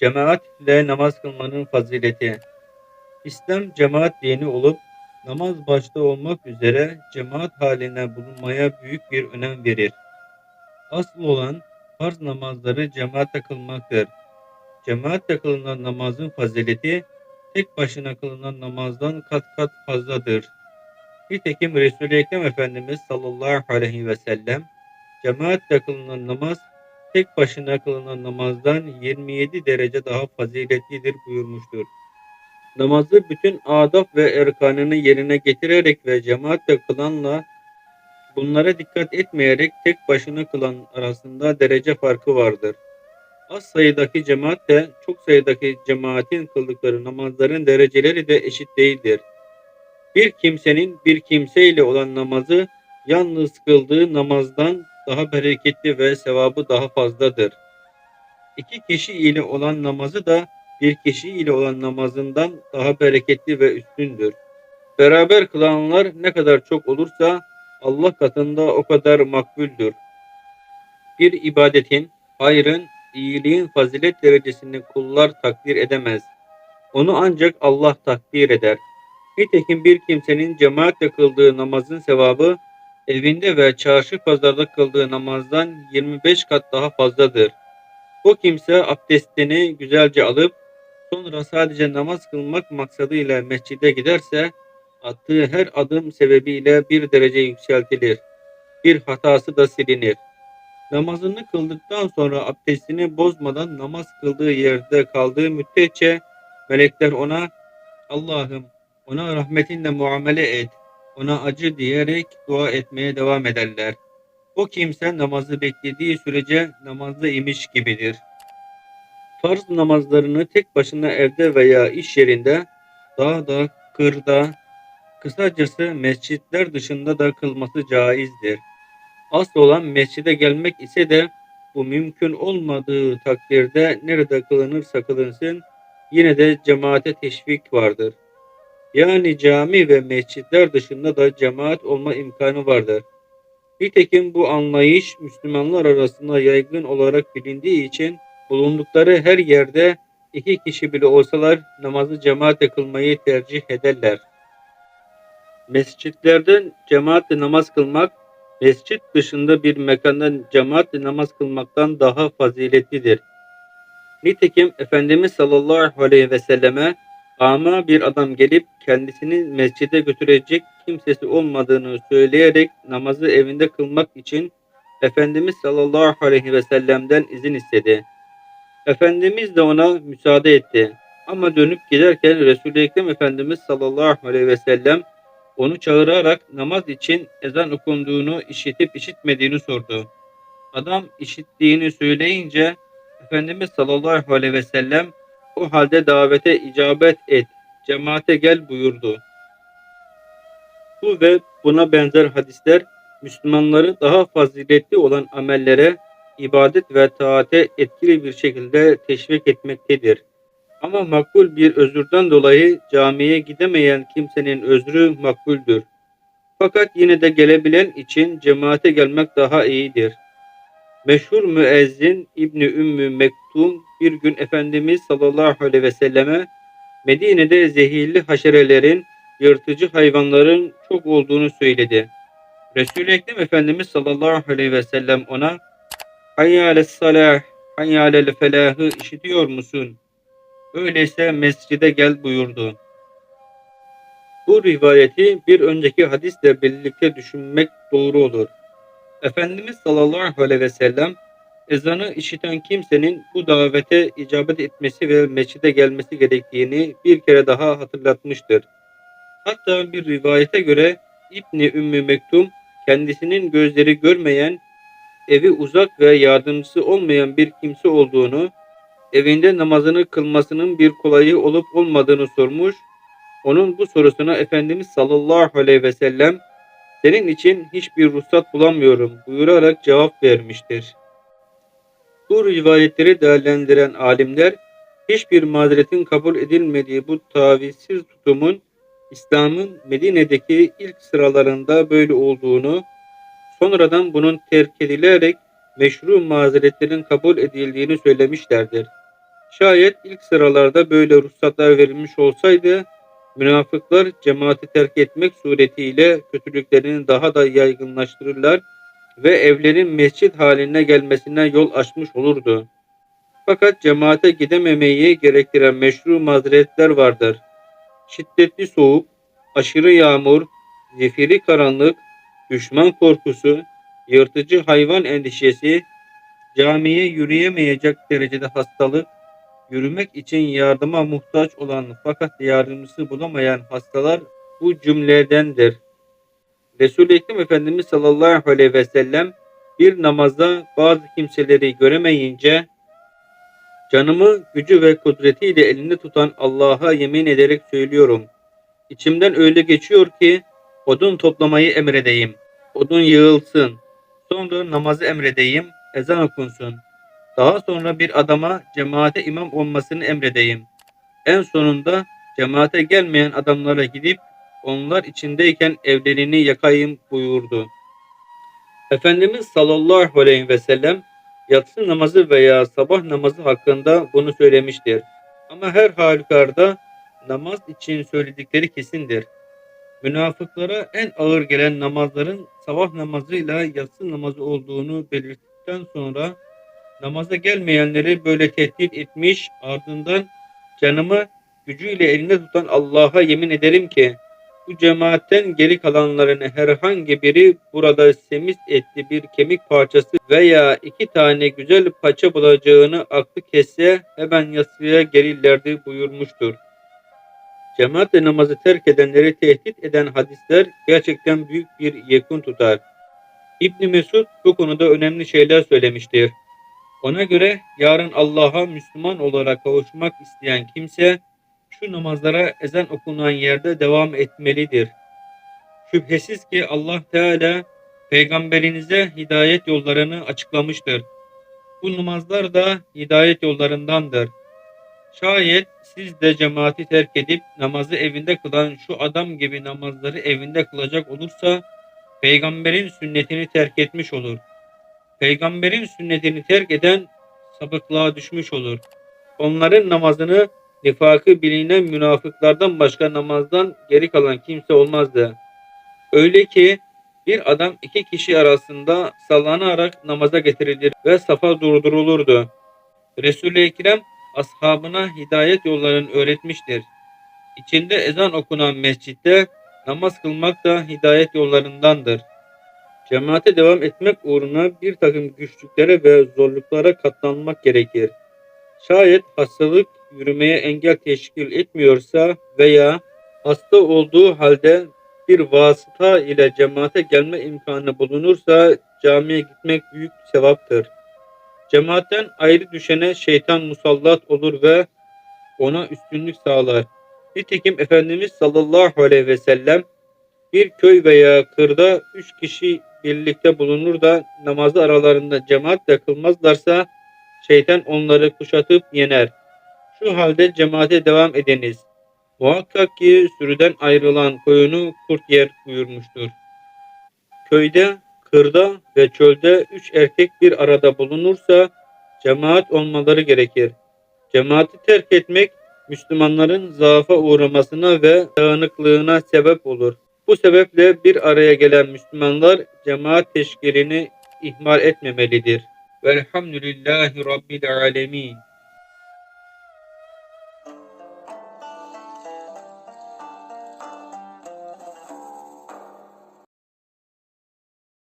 Cemaat ile namaz kılmanın fazileti. İslam cemaat dini olup namaz başta olmak üzere cemaat haline bulunmaya büyük bir önem verir. Asıl olan farz namazları cemaatle kılmaktır. Cemaatle kılınan namazın fazileti tek başına kılınan namazdan kat kat fazladır. Nitekim Resul-i Ekrem Efendimiz sallallahu aleyhi ve sellem cemaatle kılınan namaz tek başına kılınan namazdan 27 derece daha faziletlidir buyurmuştur. Namazı bütün adab ve erkanını yerine getirerek ve cemaatle kılanla bunlara dikkat etmeyerek tek başına kılan arasında derece farkı vardır. Az sayıdaki cemaatle çok sayıdaki cemaatin kıldıkları namazların dereceleri de eşit değildir. Bir kimsenin bir kimseyle olan namazı yalnız kıldığı namazdan daha bereketli ve sevabı daha fazladır. İki kişi ile olan namazı da bir kişi ile olan namazından daha bereketli ve üstündür. Beraber kılanlar ne kadar çok olursa Allah katında o kadar makbuldür. Bir ibadetin, hayrın, iyiliğin fazilet derecesini kullar takdir edemez. Onu ancak Allah takdir eder. Nitekim bir kimsenin cemaatle kıldığı namazın sevabı evinde ve çarşı pazarda kıldığı namazdan 25 kat daha fazladır. O kimse abdestini güzelce alıp sonra sadece namaz kılmak maksadıyla mescide giderse attığı her adım sebebiyle bir derece yükseltilir. Bir hatası da silinir. Namazını kıldıktan sonra abdestini bozmadan namaz kıldığı yerde kaldığı müddetçe melekler ona Allah'ım ona rahmetinle muamele et, ona acı diyerek dua etmeye devam ederler. O kimse namazı beklediği sürece namazda imiş gibidir. Farz namazlarını tek başına evde veya iş yerinde, dağda, kırda, kısacası mescitler dışında da kılması caizdir. Asıl olan mescide gelmek ise de bu mümkün olmadığı takdirde nerede kılınırsa kılınsın yine de cemaate teşvik vardır. Yani cami ve mescitler dışında da cemaat olma imkanı vardır. Nitekim bu anlayış Müslümanlar arasında yaygın olarak bilindiği için bulundukları her yerde iki kişi bile olsalar namazı cemaatle kılmayı tercih ederler. Mescitlerden cemaatle namaz kılmak, mescit dışında bir mekanda cemaatle namaz kılmaktan daha faziletlidir. Nitekim Efendimiz sallallahu aleyhi ve selleme ama bir adam gelip kendisini mescide götürecek kimsesi olmadığını söyleyerek namazı evinde kılmak için Efendimiz sallallahu aleyhi ve sellem'den izin istedi. Efendimiz de ona müsaade etti. Ama dönüp giderken Resul-i Ekrem Efendimiz sallallahu aleyhi ve sellem onu çağırarak namaz için ezan okunduğunu işitip işitmediğini sordu. Adam işittiğini söyleyince Efendimiz sallallahu aleyhi ve sellem o halde davete icabet et, cemaate gel buyurdu. Bu ve buna benzer hadisler Müslümanları daha faziletli olan amellere, ibadet ve taate etkili bir şekilde teşvik etmektedir. Ama makbul bir özürden dolayı camiye gidemeyen kimsenin özrü makbuldür. Fakat yine de gelebilen için cemaate gelmek daha iyidir. Meşhur müezzin İbni Ümmü Mektum bir gün Efendimiz sallallahu aleyhi ve selleme Medine'de zehirli haşerelerin, yırtıcı hayvanların çok olduğunu söyledi. Resul-i Ekrem Efendimiz sallallahu aleyhi ve sellem ona Hayyâles salah, hayyâlel felahı işitiyor musun? Öyleyse mescide gel buyurdu. Bu rivayeti bir önceki hadisle birlikte düşünmek doğru olur. Efendimiz sallallahu aleyhi ve sellem ezanı işiten kimsenin bu davete icabet etmesi ve mescide gelmesi gerektiğini bir kere daha hatırlatmıştır. Hatta bir rivayete göre İbni Ümmü Mektum kendisinin gözleri görmeyen, evi uzak ve yardımcısı olmayan bir kimse olduğunu, evinde namazını kılmasının bir kolayı olup olmadığını sormuş. Onun bu sorusuna Efendimiz sallallahu aleyhi ve sellem senin için hiçbir ruhsat bulamıyorum buyurarak cevap vermiştir. Bu rivayetleri değerlendiren alimler hiçbir mazeretin kabul edilmediği bu tavizsiz tutumun İslam'ın Medine'deki ilk sıralarında böyle olduğunu, sonradan bunun terk edilerek meşru mazeretlerin kabul edildiğini söylemişlerdir. Şayet ilk sıralarda böyle ruhsatlar verilmiş olsaydı münafıklar cemaati terk etmek suretiyle kötülüklerini daha da yaygınlaştırırlar ve evlerin mescit haline gelmesine yol açmış olurdu. Fakat cemaate gidememeyi gerektiren meşru mazeretler vardır. Şiddetli soğuk, aşırı yağmur, zifiri karanlık, düşman korkusu, yırtıcı hayvan endişesi, camiye yürüyemeyecek derecede hastalık, yürümek için yardıma muhtaç olan fakat yardımcısı bulamayan hastalar bu cümledendir. Resul-i Ekrem Efendimiz sallallahu aleyhi ve sellem bir namazda bazı kimseleri göremeyince canımı gücü ve kudretiyle elinde tutan Allah'a yemin ederek söylüyorum. İçimden öyle geçiyor ki odun toplamayı emredeyim. Odun yığılsın. Sonra namazı emredeyim. Ezan okunsun. Daha sonra bir adama cemaate imam olmasını emredeyim. En sonunda cemaate gelmeyen adamlara gidip onlar içindeyken evlerini yakayım buyurdu. Efendimiz sallallahu aleyhi ve sellem yatsı namazı veya sabah namazı hakkında bunu söylemiştir. Ama her halükarda namaz için söyledikleri kesindir. Münafıklara en ağır gelen namazların sabah namazıyla yatsı namazı olduğunu belirttikten sonra namaza gelmeyenleri böyle tehdit etmiş ardından canımı gücüyle elinde tutan Allah'a yemin ederim ki bu cemaatten geri kalanların herhangi biri burada semiz etli bir kemik parçası veya iki tane güzel paça bulacağını aklı kesse hemen yatsıya gelirlerdi buyurmuştur. Cemaatle namazı terk edenleri tehdit eden hadisler gerçekten büyük bir yekun tutar. İbni Mesud bu konuda önemli şeyler söylemiştir. Ona göre yarın Allah'a Müslüman olarak kavuşmak isteyen kimse şu namazlara ezan okunan yerde devam etmelidir. Şüphesiz ki Allah Teala peygamberinize hidayet yollarını açıklamıştır. Bu namazlar da hidayet yollarındandır. Şayet siz de cemaati terk edip namazı evinde kılan şu adam gibi namazları evinde kılacak olursa peygamberin sünnetini terk etmiş olur. Peygamberin sünnetini terk eden sapıklığa düşmüş olur. Onların namazını nifakı bilinen münafıklardan başka namazdan geri kalan kimse olmazdı. Öyle ki bir adam iki kişi arasında sallanarak namaza getirilir ve safa durdurulurdu. Resul-i Ekrem ashabına hidayet yollarını öğretmiştir. İçinde ezan okunan mescitte namaz kılmak da hidayet yollarındandır. Cemaate devam etmek uğruna bir takım güçlüklere ve zorluklara katlanmak gerekir. Şayet hastalık yürümeye engel teşkil etmiyorsa veya hasta olduğu halde bir vasıta ile cemaate gelme imkanı bulunursa camiye gitmek büyük sevaptır. Cemaatten ayrı düşene şeytan musallat olur ve ona üstünlük sağlar. Nitekim Efendimiz sallallahu aleyhi ve sellem bir köy veya kırda üç kişi birlikte bulunur da namazı aralarında cemaatle kılmazlarsa şeytan onları kuşatıp yener. Şu halde cemaate devam ediniz. Muhakkak ki sürüden ayrılan koyunu kurt yer buyurmuştur. Köyde, kırda ve çölde üç erkek bir arada bulunursa cemaat olmaları gerekir. Cemaati terk etmek Müslümanların zaafa uğramasına ve dağınıklığına sebep olur. Bu sebeple bir araya gelen Müslümanlar cemaat teşkilini ihmal etmemelidir. Velhamdülillahi Rabbil alemin.